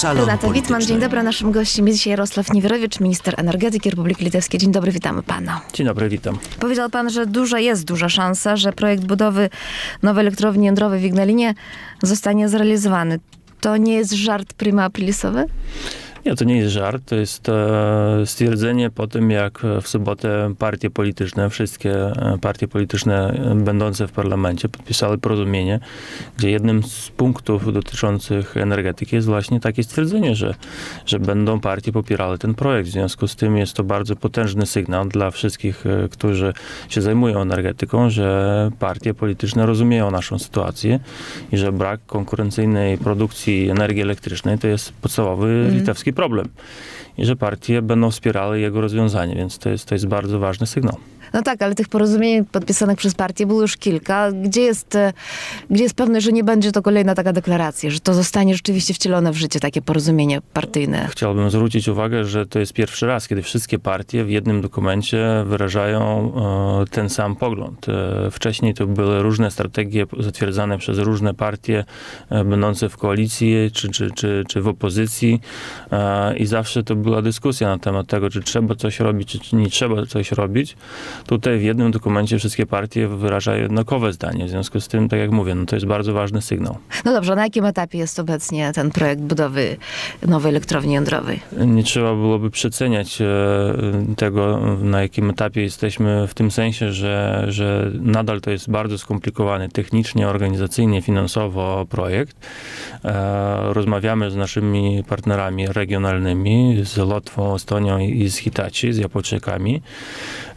Salon Renata Witman, dzień dobry. Naszym gościem jest dzisiaj Jarosław Niewierowicz, minister energetyki Republiki Litewskiej. Dzień dobry, witamy pana. Dzień dobry, witam. Powiedział pan, że duża jest duża szansa, że projekt budowy nowej elektrowni jądrowej w Ignalinie zostanie zrealizowany. To nie jest żart prima aprilisowy? Nie, to nie jest żart, to jest e, stwierdzenie po tym, jak w sobotę partie polityczne, wszystkie e, partie polityczne e, będące w parlamencie podpisały porozumienie, gdzie jednym z punktów dotyczących energetyki jest właśnie takie stwierdzenie, że, że będą partie popierały ten projekt. W związku z tym jest to bardzo potężny sygnał dla wszystkich, którzy się zajmują energetyką, że partie polityczne rozumieją naszą sytuację i że brak konkurencyjnej produkcji energii elektrycznej to jest podstawowy litewski problem. I że partie będą wspierały jego rozwiązanie, więc to jest, to jest bardzo ważny sygnał. No tak, ale tych porozumień podpisanych przez partie było już kilka. Gdzie jest, e, gdzie jest pewne, że nie będzie to kolejna taka deklaracja, że to zostanie rzeczywiście wcielone w życie, takie porozumienie partyjne? Chciałbym zwrócić uwagę, że to jest pierwszy raz, kiedy wszystkie partie w jednym dokumencie wyrażają e, ten sam pogląd. E, Wcześniej to były różne strategie zatwierdzane przez różne partie będące w koalicji czy, czy, czy, czy w opozycji i zawsze to była dyskusja na temat tego, czy trzeba coś robić, czy nie trzeba coś robić. Tutaj w jednym dokumencie wszystkie partie wyrażają jednakowe zdanie. W związku z tym, tak jak mówię, no to jest bardzo ważny sygnał. No dobrze, na jakim etapie jest obecnie ten projekt budowy nowej elektrowni jądrowej? Nie trzeba byłoby przeceniać e, tego, na jakim etapie jesteśmy, w tym sensie, że, że nadal to jest bardzo skomplikowany technicznie, organizacyjnie, finansowo projekt. E, Rozmawiamy z naszymi partnerami regionalnymi, z Łotwą, Estonią i z Hitachi, z Japończykami.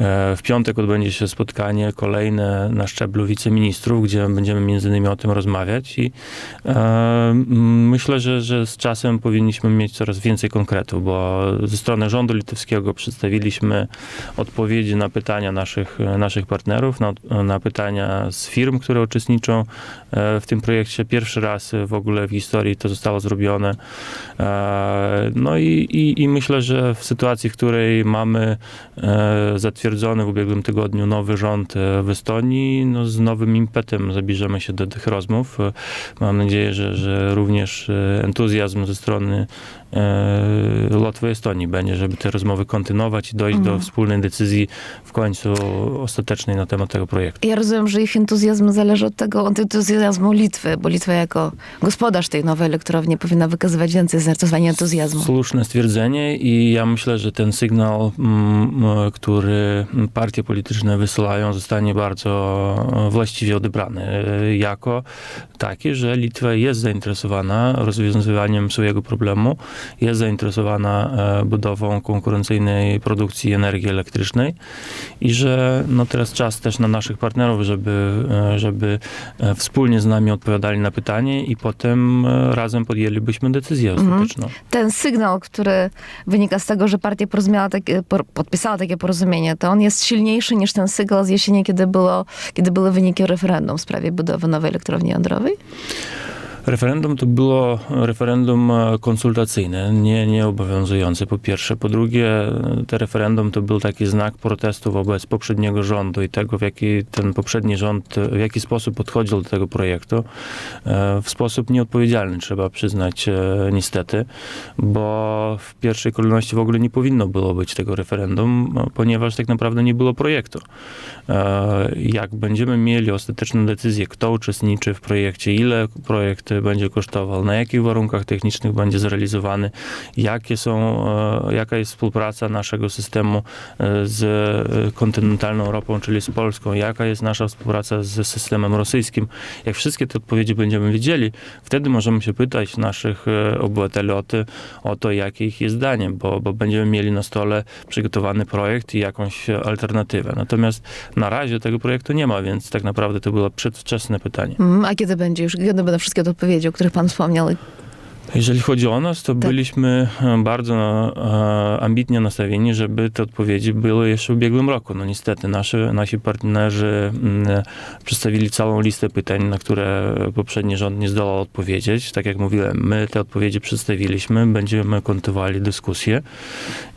E, W piątek odbędzie się spotkanie kolejne na szczeblu wiceministrów, gdzie będziemy między innymi o tym rozmawiać i e, myślę, że, że z czasem powinniśmy mieć coraz więcej konkretów, bo ze strony rządu litewskiego przedstawiliśmy odpowiedzi na pytania naszych, naszych partnerów, na, na pytania z firm, które uczestniczą e, w tym projekcie. Pierwszy raz w ogóle w historii to zostało zrobione. E, No i, i, i myślę, że w sytuacji, w której mamy e, zatwierdzony w ubiegłym tygodniu nowy rząd e, w Estonii, no z nowym impetem zabierzemy się do tych rozmów. E, Mam nadzieję, że, że również e, entuzjazm ze strony Łotwy i Estonii będzie, żeby te rozmowy kontynuować i dojść do wspólnej decyzji w końcu ostatecznej na temat tego projektu. Ja rozumiem, że ich entuzjazm zależy od tego, od entuzjazmu Litwy, bo Litwa jako gospodarz tej nowej elektrowni powinna wykazywać więcej zdecydowanie entuzjazmu. Słuszne stwierdzenie i ja myślę, że ten sygnał, mm, który partie polityczne wysyłają, zostanie bardzo właściwie odebrany e, jako taki, że Litwa jest zainteresowana rozwiązywaniem swojego problemu, jest zainteresowana e, budową konkurencyjnej produkcji energii elektrycznej i że no teraz czas też na naszych partnerów, żeby, e, żeby e, wspólnie z nami odpowiadali na pytanie i potem e, razem podjęlibyśmy decyzję ostateczną. Ten sygnał, który wynika z tego, że partia porozumiała takie, podpisała takie porozumienie, to on jest silniejszy niż ten sygnał z jesieni, kiedy, było, kiedy były wyniki referendum w sprawie budowy nowej elektrowni jądrowej? Referendum to było referendum e, konsultacyjne, nie, nie obowiązujące po pierwsze. Po drugie, te referendum to był taki znak protestu wobec poprzedniego rządu i tego, w jaki ten poprzedni rząd, w jaki sposób podchodził do tego projektu. E, W sposób nieodpowiedzialny, trzeba przyznać e, niestety, bo w pierwszej kolejności w ogóle nie powinno było być tego referendum, ponieważ tak naprawdę nie było projektu. Jak będziemy mieli ostateczną decyzję, kto uczestniczy w projekcie, ile projekt będzie kosztował, na jakich warunkach technicznych będzie zrealizowany, jakie są, e, jaka jest współpraca naszego systemu e, z e, kontynentalną Europą, czyli z Polską, jaka jest nasza współpraca z systemem rosyjskim. Jak wszystkie te odpowiedzi będziemy wiedzieli, wtedy możemy się pytać naszych obywateli o, ty, o to, jakie ich jest zdanie, bo, bo będziemy mieli na stole przygotowany projekt i jakąś alternatywę. Natomiast na razie tego projektu nie ma, więc tak naprawdę to było przedwczesne pytanie. Mm, A kiedy będzie już, kiedy będą wszystkie te odpowiedzi, o których pan wspomniał? Jeżeli chodzi o nas, to Tak. byliśmy e, bardzo e, ambitnie nastawieni, żeby te odpowiedzi były jeszcze w ubiegłym roku. No niestety nasze, nasi partnerzy mm, przedstawili całą listę pytań, na które poprzedni rząd nie zdołał odpowiedzieć. Tak jak mówiłem, my te odpowiedzi przedstawiliśmy, będziemy kontynuowali dyskusję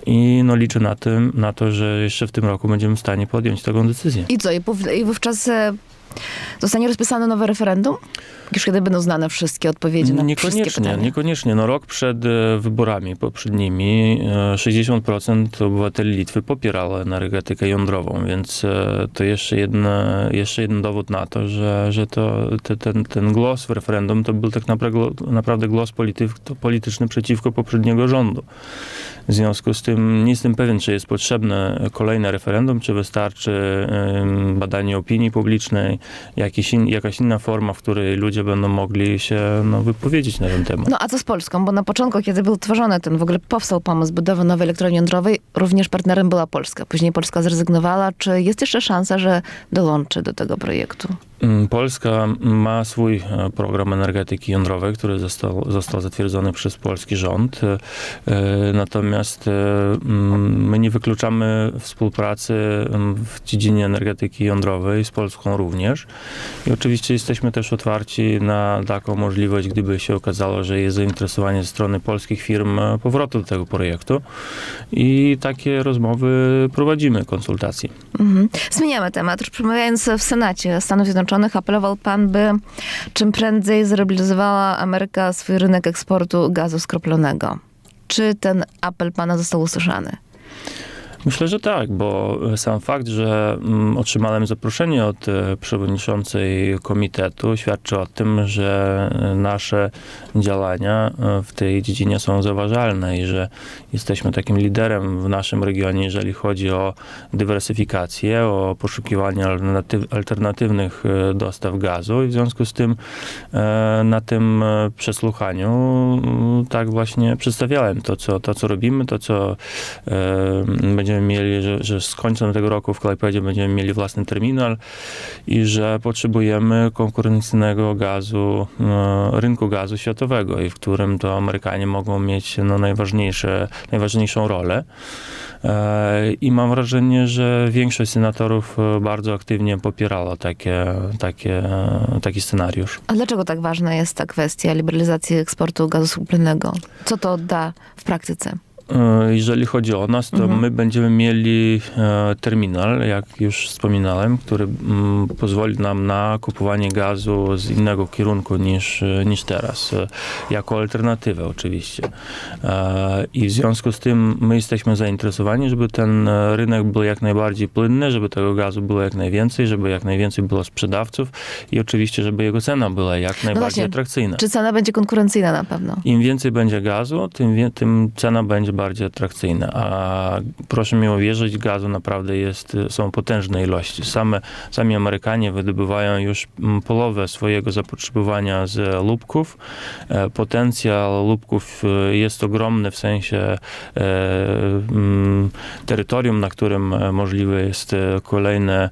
i no liczę na, tym, na to, że jeszcze w tym roku będziemy w stanie podjąć taką decyzję. I co? I, wówczas e, Zostanie rozpisane nowe referendum? Już kiedy będą znane wszystkie odpowiedzi na wszystkie Niekoniecznie, pytania. niekoniecznie. No rok przed e, wyborami poprzednimi e, 60% obywateli Litwy popierało energetykę jądrową, więc e, to jeszcze, jedna, jeszcze jeden dowód na to, że, że to, te, ten, ten głos w referendum to był tak naprawdę, naprawdę głos polityczny przeciwko poprzedniego rządu. W związku z tym nie jestem pewien, czy jest potrzebne kolejne referendum, czy wystarczy badanie opinii publicznej, jakiś in, jakaś inna forma, w której ludzie będą mogli się no, wypowiedzieć na ten temat. No a co z Polską? Bo na początku, kiedy był tworzony ten, w ogóle powstał pomysł budowy nowej elektrowni jądrowej, również partnerem była Polska. Później Polska zrezygnowała. Czy jest jeszcze szansa, że dołączy do tego projektu? Mm, Polska ma swój e, program energetyki jądrowej, który został, został zatwierdzony przez polski rząd. E, Natomiast e, mm, my nie wykluczamy współpracy mm, w dziedzinie energetyki jądrowej z Polską również. I oczywiście jesteśmy też otwarci na taką możliwość, gdyby się okazało, że jest zainteresowanie ze strony polskich firm powrotu do tego projektu. I takie rozmowy prowadzimy, konsultacje. Mhm. Zmieniamy temat. Przemawiając w Senacie Stanów Zjednoczonych, apelował pan, by czym prędzej zrealizowała Ameryka swój rynek eksportu gazu skroplonego. Czy ten apel pana został usłyszany? Myślę, że tak, bo sam fakt, że mm, otrzymałem zaproszenie od e, przewodniczącej komitetu świadczy o tym, że e, nasze działania e, w tej dziedzinie są zauważalne i że jesteśmy takim liderem w naszym regionie, jeżeli chodzi o dywersyfikację, o poszukiwanie alternatyw, alternatywnych dostaw gazu. I w związku z tym na tym przesłuchaniu mm, tak właśnie przedstawiałem to, co, to, co robimy, to, co e, będziemy mieli, że, że z końcem tego roku w Klajpedzie będziemy mieli własny terminal i że potrzebujemy konkurencyjnego gazu, e, rynku gazu światowego i w którym to Amerykanie mogą mieć no, najważniejsze, najważniejszą rolę. E, I mam wrażenie, że większość senatorów e, bardzo aktywnie popierała takie, takie, taki scenariusz. A dlaczego tak ważna jest ta kwestia liberalizacji eksportu gazu skroplonego? Co to da w praktyce? E, Jeżeli chodzi o nas, to Mhm. my będziemy mieli e, terminal, jak już wspominałem, który mm, pozwoli nam na kupowanie gazu z innego kierunku niż, e, niż teraz, jako alternatywę oczywiście. I w związku z tym my jesteśmy zainteresowani, żeby ten rynek był jak najbardziej płynny, żeby tego gazu było jak najwięcej, żeby jak najwięcej było sprzedawców i oczywiście, żeby jego cena była jak najbardziej właśnie. atrakcyjna. Czy cena będzie konkurencyjna na pewno? Im więcej będzie gazu, tym, tym cena będzie bardziej atrakcyjna. A proszę mi uwierzyć, gazu naprawdę jest, są potężne ilości. Same, sami Amerykanie wydobywają już mm, połowę swojego zapotrzebowania z lubków. E, Potencjał lubków e, jest ogromny w sensie e, mm, terytorium, na którym możliwe jest kolejne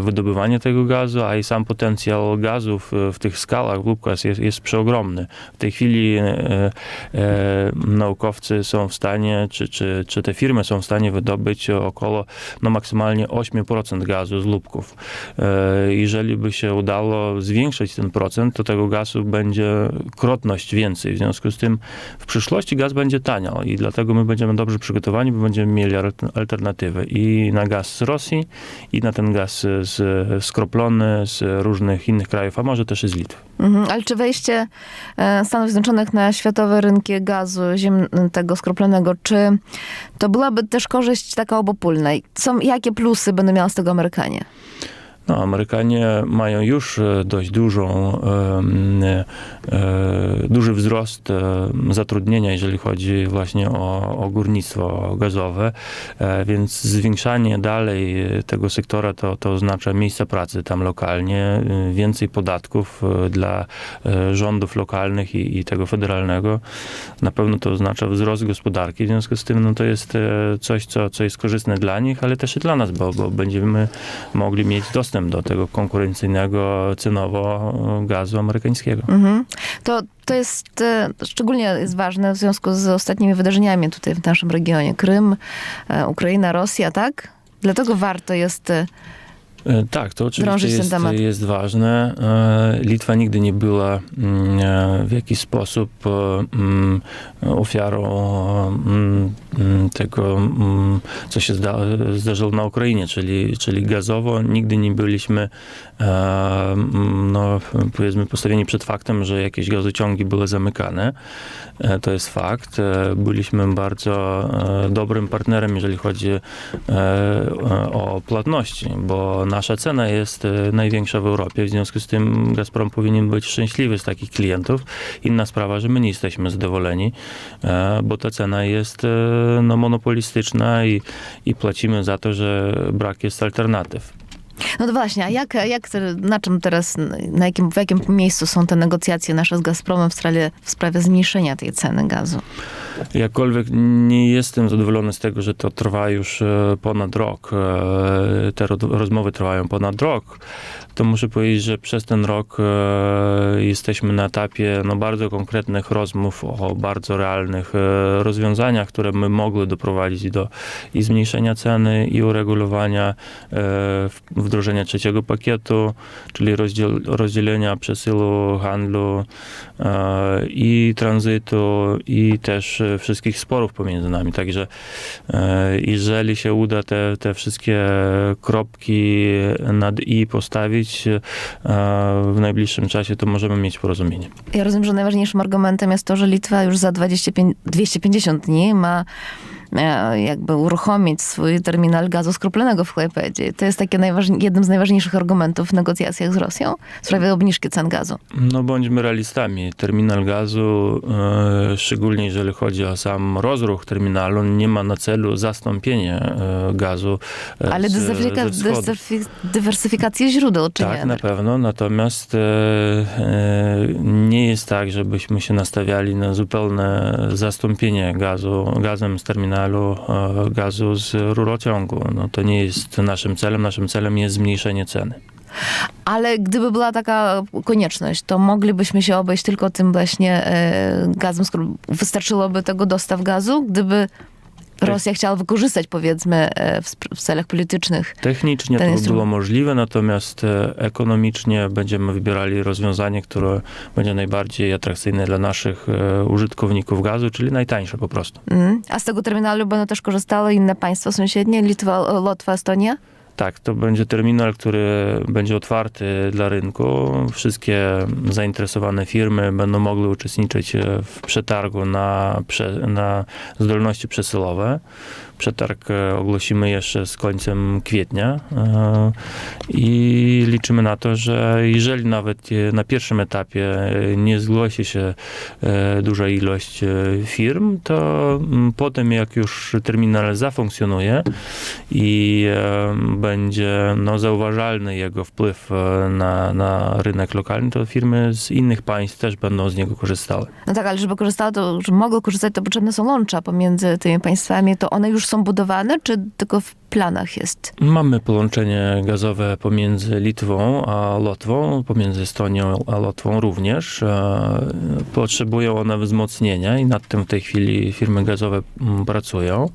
wydobywanie tego gazu, a i sam potencjał gazu w, tych skalach w lubkach jest, jest przeogromny. W tej chwili naukowcy są w stanie, czy, czy, czy te firmy są w stanie wydobyć około no, maksymalnie 8% gazu z lubków. E, jeżeli by się udało zwiększyć ten procent, to tego gazu będzie krotność więcej. W związku z tym w przyszłości gaz będzie taniał i dlatego my będziemy dobrze przygotowani, bo będziemy mieli al- alternatywę i na gaz z Rosji, i na ten gaz z, skroplony z różnych innych krajów, a może też z Litwy. Mhm. Ale czy wejście e, Stanów Zjednoczonych na światowe rynki gazu ziem, tego skroplonego, czy to byłaby też korzyść taka obopólna? Są, jakie plusy będą miała z tego Amerykanie? No, Amerykanie mają już e, dość dużą, e, e, duży wzrost zatrudnienia, jeżeli chodzi właśnie o, o górnictwo gazowe, więc zwiększanie dalej tego sektora to, to oznacza miejsca pracy tam lokalnie, więcej podatków dla rządów lokalnych i, i tego federalnego. Na pewno to oznacza wzrost gospodarki, w związku z tym no, to jest coś, co, co jest korzystne dla nich, ale też i dla nas, bo, bo będziemy mogli mieć dostęp do tego konkurencyjnego cenowo gazu amerykańskiego. Mhm. To, to jest e, szczególnie jest ważne w związku z ostatnimi wydarzeniami tutaj w naszym regionie. Krym, e, Ukraina, Rosja, tak? Dlatego warto jest E, Tak, to oczywiście jest, jest ważne. E, Litwa nigdy nie była mm, e, w jakiś sposób e, mm, ofiarą mm, tego, co się zda, zdarzyło na Ukrainie, czyli, czyli gazowo nigdy nie byliśmy e, no, powiedzmy postawieni przed faktem, że jakieś gazociągi były zamykane. E, To jest fakt. E, Byliśmy bardzo e, dobrym partnerem, jeżeli chodzi e, e, o płatności, bo nasza cena jest e, największa w Europie. W związku z tym Gazprom powinien być szczęśliwy z takich klientów. Inna sprawa, że my nie jesteśmy zadowoleni, e, bo ta cena jest e, no, monopolistyczna i, i płacimy za to, że brak jest alternatyw. No to właśnie, a jak, jak, na czym teraz, na jakim, w jakim miejscu są te negocjacje nasze z Gazpromem w sprawie, w sprawie zmniejszenia tej ceny gazu? Jakkolwiek nie jestem zadowolony z tego, że to trwa już e, ponad rok, e, te ro- rozmowy trwają ponad rok, to muszę powiedzieć, że przez ten rok e, jesteśmy na etapie no, bardzo konkretnych rozmów o bardzo realnych rozwiązaniach, które my mogły doprowadzić do i zmniejszenia ceny, i uregulowania w- wdrożenia trzeciego pakietu, czyli rozdziel, rozdzielenia przesyłu, handlu e, i tranzytu, i też e, wszystkich sporów pomiędzy nami. Także e, jeżeli się uda te, te wszystkie kropki nad i postawić e, w najbliższym czasie, to możemy mieć porozumienie. Ja rozumiem, że najważniejszym argumentem jest to, że Litwa już za 25, 250 dni ma jakby uruchomić swój terminal gazu skroplonego w Chlepedzie. To jest takie jednym z najważniejszych argumentów w negocjacjach z Rosją w sprawie obniżki cen gazu. No bądźmy realistami. Terminal gazu, e, szczególnie jeżeli chodzi o sam rozruch terminalu, nie ma na celu zastąpienie e, gazu e, Ale z, dywersyfika, dywersyfikację źródeł, czy Tak, na pewno. Natomiast e, e, nie jest tak, żebyśmy się nastawiali na zupełne zastąpienie gazu, gazem z terminalu, e, gazu z rurociągu. No, to nie jest naszym celem. Naszym celem jest zmniejszenie ceny. Ale gdyby była taka konieczność, to moglibyśmy się obejść tylko tym właśnie e, gazem, skoro wystarczyłoby tego dostaw gazu, gdyby Rosja chciała wykorzystać, powiedzmy, e, w, w celach politycznych. Technicznie to instrument. było możliwe, natomiast e, ekonomicznie będziemy wybierali rozwiązanie, które będzie najbardziej atrakcyjne dla naszych e, użytkowników gazu, czyli najtańsze po prostu. Mm. A z tego terminalu będą też korzystały inne państwa sąsiednie, Litwa, Łotwa, Estonia? Tak, to będzie terminal, który będzie otwarty dla rynku. Wszystkie zainteresowane firmy będą mogły uczestniczyć w przetargu na, na zdolności przesyłowe. Przetarg e, ogłosimy jeszcze z końcem kwietnia e, i liczymy na to, że jeżeli nawet e, na pierwszym etapie nie zgłosi się duża ilość firm, to mm, potem jak już terminal zafunkcjonuje i będzie no, zauważalny jego wpływ e, na, na rynek lokalny, to firmy z innych państw też będą z niego korzystały. No tak, ale żeby korzystało, to, żeby mogły korzystać, to potrzebne są łącza pomiędzy tymi państwami. To one już są budowane, czy tylko w planach jest? Mamy połączenie gazowe pomiędzy Litwą a Łotwą, pomiędzy Estonią a Łotwą również. E, Potrzebują one wzmocnienia i nad tym w tej chwili firmy gazowe mm, pracują.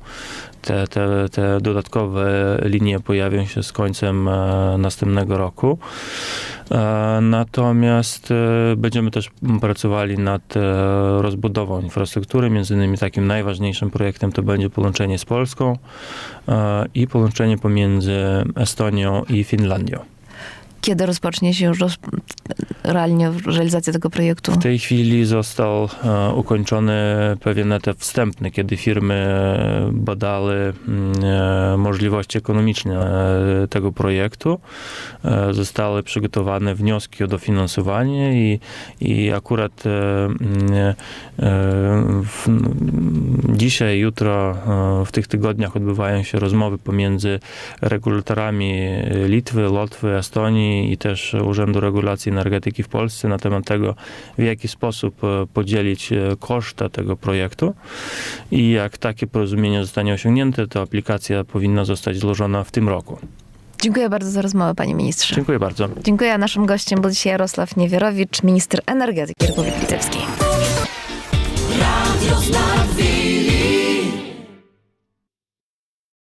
Te, te, te dodatkowe linie pojawią się z końcem e, następnego roku. E, Natomiast e, będziemy też pracowali nad e, rozbudową infrastruktury. Między innymi takim najważniejszym projektem to będzie połączenie z Polską i połączenie pomiędzy Estonią i Finlandią. Kiedy rozpocznie się już. Realnie realizacja tego projektu? W tej chwili został e, ukończony pewien etap wstępny, kiedy firmy e, badały mm, e, możliwości ekonomiczne tego projektu. Zostały przygotowane wnioski o dofinansowanie i, i akurat mm, w, dzisiaj, jutro, w tych tygodniach odbywają się rozmowy pomiędzy regulatorami Litwy, Łotwy, Estonii i też Urzędu Regulacji Energetyki w Polsce na temat tego, w jaki sposób e, podzielić e, koszta tego projektu. I jak takie porozumienie zostanie osiągnięte, to aplikacja powinna zostać złożona w tym roku. Dziękuję bardzo za rozmowę, panie ministrze. Dziękuję bardzo. Dziękuję. A naszym gościem był dzisiaj Jarosław Niewierowicz, minister energetyki Republiki Litewskiej.